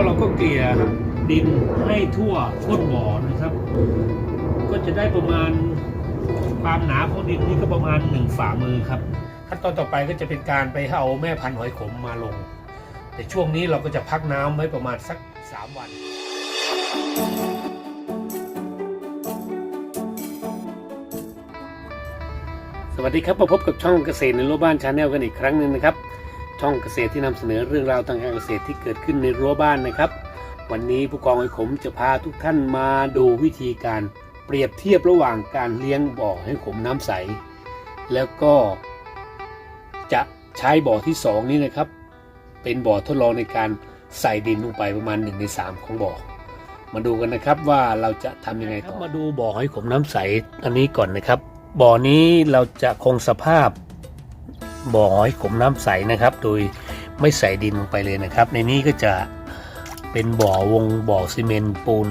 แล้วเราก็เกลี่ยดินให้ทั่วก้นบ่อนะครับ ก็จะได้ประมาณความหนาของดินนี่ก็ประมาณหนึ่งฝ่ามือครับขั้นตอนต่อไปก็จะเป็นการไปเอาแม่พันธุ์หอยขมมาลง แต่ช่วงนี้เราก็จะพักน้ำไว้ประมาณสัก 3 วันสวัสดีครับมาพบกับช่องเกษตรในรั้วบ้านชาแนลกันอีกครั้งหนึ่งนะครับ ช่องเกษตรที่นำเสนอเรื่องราวทางการเกษตรที่เกิดขึ้นในรั้วบ้านนะครับ วันนี้ผู้กองไอ้ขมจะพาทุกท่านมาดูวิธีการเปรียบเทียบระหว่างการเลี้ยงบ่อให้ขมน้ำใส แล้วก็จะใช้บ่อที่สองนี้นะครับ เป็นบ่อทดลองในการใส่ดินลงไปประมาณ1ใน3 ของบ่อมาดูกันนะครับว่าเราจะทำยังไงต่อมาดูบ่อใหอยขมน้ำใสอันนี้ก่อนนะครับ บ่อนี้เราจะคงสภาพ บ่อหอยขมน้ำใสนะครับ โดยไม่ใส่ดินลงไปเลยนะครับ ในนี้ก็จะเป็นบ่อวงบ่อซีเมนต์ปูน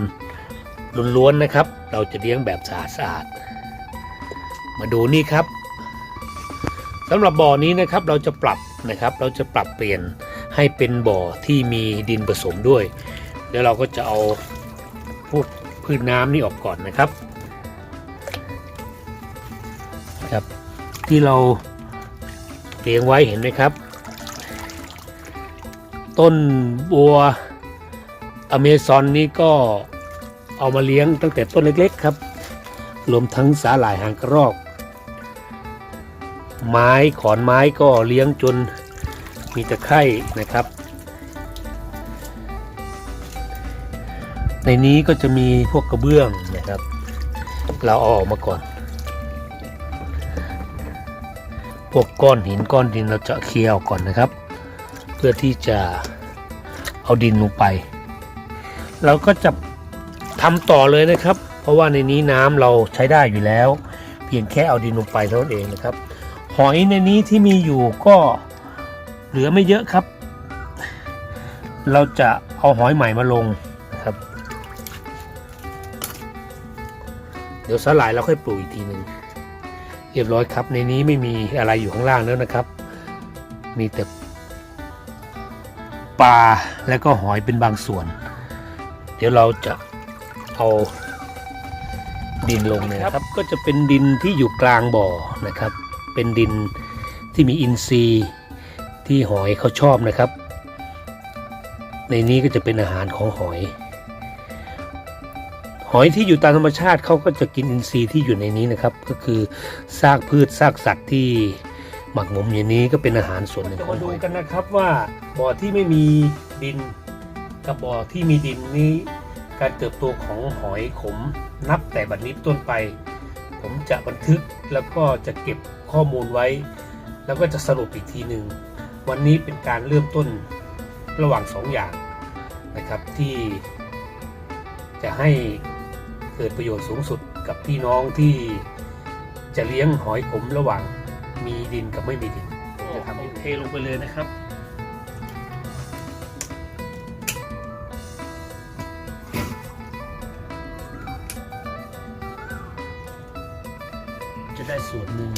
ล้วนๆนะครับ เราจะเลี้ยงแบบสะอาดๆมาดูนี่ครับสำหรับบ่อนี้นะครับเราจะปรับนะครับ เราจะปรับเปลี่ยนให้เป็นบ่อที่มีดินผสมด้วย แล้วเราก็จะเอาพวกพืชน้ำนี่ออกก่อนนะครับครับ ที่เรา ลี้ยงไว้เห็นไหมครับ ต้นบัวอเมซอนนี่ก็เอามาเลี้ยงตั้งแต่ต้นเล็กๆครับ รวมทั้งสาหร่ายหางกระรอก ไม้ขอนไม้ก็เลี้ยงจนมีตะไคร่นะครับ ในนี้ก็จะมีพวกกระเบื้องนะครับ เราเอาออกมาก่อน พวกก้อนหินก้อนดินเราจะเคลียร์ออกก่อนนะครับ เพื่อที่จะเอาดินลงไป เราก็จะทำต่อเลยนะครับ เพราะว่าในนี้น้ำเราใช้ได้อยู่แล้ว เพียงแค่เอาดินลงไปเท่านั้นเองนะครับ หอยในนี้ที่มีอยู่ก็เหลือไม่เยอะครับ เราจะเอาหอยใหม่มาลงนะครับ เดี๋ยวสลายเราค่อยปลูกอีกทีหนึ่ง เรียบร้อยครับ ในนี้ไม่มีอะไรอยู่ข้างล่างแล้วนะครับ มีแต่ปลาและก็หอยเป็นบางส่วน เดี๋ยวเราจะเอาดินลงเนี่ยนะครับ ก็จะเป็นดินที่อยู่กลางบ่อนะครับ เป็นดินที่มีอินทรีย์ที่หอยเขาชอบนะครับ ในนี้ก็จะเป็นอาหารของหอย หอยที่อยู่ตามธรรมชาติเขาก็จะกินอินทรีย์ที่อยู่ในนี้นะครับ ก็คือซากพืชซากสัตว์ที่หมักหมมอย่างนี้ก็เป็นอาหารส่วนหนึ่งของหอยกันนะครับว่าบ่อที่ไม่มีดินกับบ่อที่มีดินนี้ การเติบโตของหอยขมนับแต่บัดนี้ต้นไป ผมจะบันทึกแล้วก็จะเก็บข้อมูลไว้ แล้วก็จะสรุปอีกทีหนึ่งวันนี้เป็นการเริ่มต้นระหว่างสองอย่างนะครับที่จะให้ เกิดประโยชน์สูงสุดกับพี่น้องที่จะเลี้ยงหอยขมระหว่างมีดินกับไม่มีดินผมจะทำให้เทลงไปเลยนะครับจะได้ส่วนหนึ่ง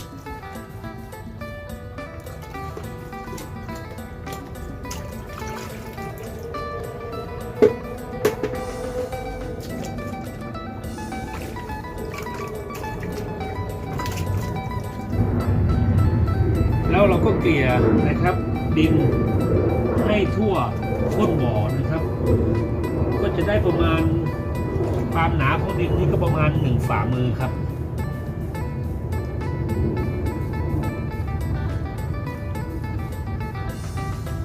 แล้วเราก็เกลี่ยนะครับ ดินให้ทั่วก้นบ่อนะครับ ก็จะได้ประมาณความหนาของดินนี่ก็ประมาณหนึ่งฝ่ามือครับ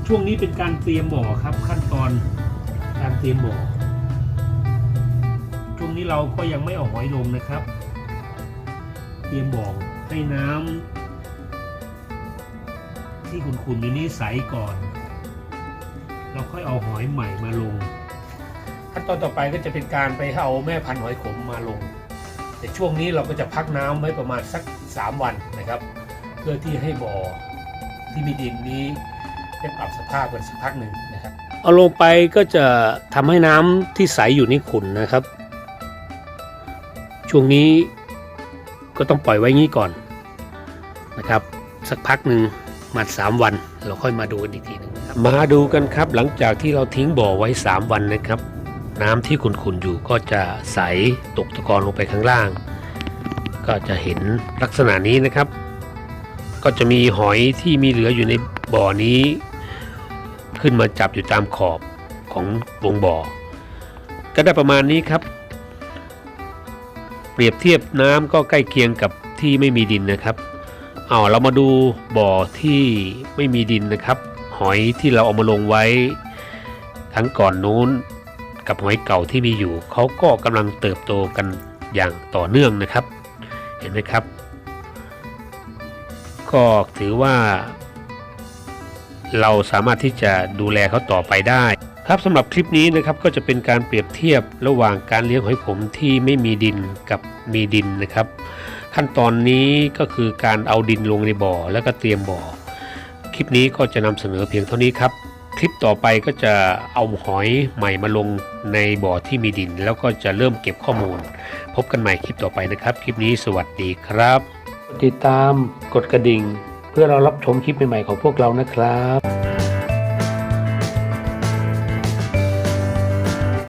ช่วงนี้เป็นการเตรียมบ่อครับขั้นตอนการเตรียมบ่อช่วงนี้เราก็ยังไม่เอาหอยลงนะครับ เตรียมบ่อให้น้ำ ที่คุณคุณอยู่นี่ใสก่อน เราค่อยเอาหอยใหม่มาลง ขั้นตอนต่อไปก็จะเป็นการไปเอาแม่พันธุ์หอยขมมาลง แต่ช่วงนี้เราก็จะพักน้ำไว้ประมาณสัก 3 วันนะครับ เพื่อที่ให้บ่อที่มีดินนี้ได้ปรับสภาพกันสักพักหนึ่งนะครับ เอาลงไปก็จะทำให้น้ำที่ใสอยู่นี่ขุ่นนะครับ ช่วงนี้ก็ต้องปล่อยไว้งี้ก่อนนะครับ สักพักหนึ่ง มาสามวัน เราค่อยมาดูกันอีกทีหนึ่งครับมาดูกันครับหลังจากที่เราทิ้งบ่อไว้ 3 วันนะครับ น้ำที่ขุ่นๆอยู่ก็จะใสตกตะกอนลงไปข้างล่าง ก็จะเห็นลักษณะนี้นะครับ ก็จะมีหอยที่มีเหลืออยู่ในบ่อนี้ ขึ้นมาจับอยู่ตามขอบของวงบ่อ ก็ได้ประมาณนี้ครับ เปรียบเทียบน้ำก็ใกล้เคียงกับที่ไม่มีดินนะครับ เอาเรามาดูบ่อที่ไม่มีดินนะครับ หอยที่เราเอามาลงไว้ทั้งก่อนนู้น กับหอยเก่าที่มีอยู่เขาก็กำลังเติบโตกันอย่างต่อเนื่องนะครับ เห็นไหมครับ ก็ถือว่า เราสามารถที่จะดูแลเขาต่อไปได้ครับสำหรับคลิปนี้นะครับก็จะเป็นการเปรียบเทียบระหว่างการเลี้ยงหอยขมที่ไม่มีดินกับมีดินนะครับ ขั้นตอนนี้ก็คือการเอาดินลงในบ่อแล้วก็เตรียมบ่อ คลิปนี้ก็จะนำเสนอเพียงเท่านี้ครับ คลิปต่อไปก็จะเอาหอยใหม่มาลงในบ่อที่มีดิน แล้วก็จะเริ่มเก็บข้อมูล พบกันใหม่คลิปต่อไปนะครับ คลิปนี้สวัสดีครับ ติดตามกดกระดิ่ง เพื่อเรารับชมคลิปใหม่ๆของพวกเรานะครับ